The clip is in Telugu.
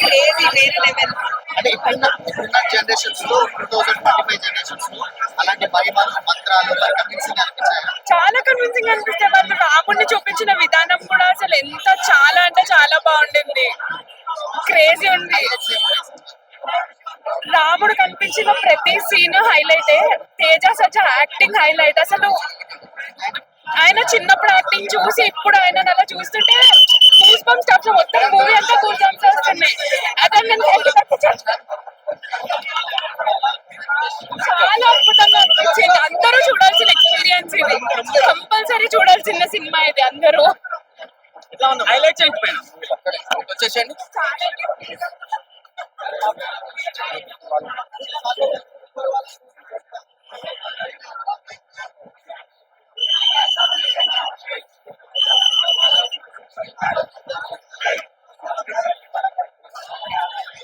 క్రేజీ వేరే లెవెల్ అంటే ఇప్పుడున్న ఇప్పుడున్న జనరేషన్స్లో టూ థౌసండ్ ట్వంటీ ఫైవ్ జనరేషన్స్లో అలాంటి మహిమలు మంత్రాలు మరి కన్విన్సింగ్ అనిపించాయి? చాలా కన్విన్సింగ్ అనిపిస్తే వాళ్ళు రాముడిని చూపించిన విధానం కూడా అసలు ఎంత చాలా అంటే చాలా బాగుండింది. క్రేజీ ఉంది. రాముడు కనిపించిన ప్రతి scene highlight Teja such acting highlight అసలు ఆయన చిన్నప్పుడు యాక్టింగ్ చూసి ఇప్పుడు ఆయన అలా చూస్తుంటే గూస్ బంప్స్ స్టఫ్ మొత్తం చూడాల్సిన సినిమా ఇది అందరూ. ఏంటి పైన వచ్చేసండి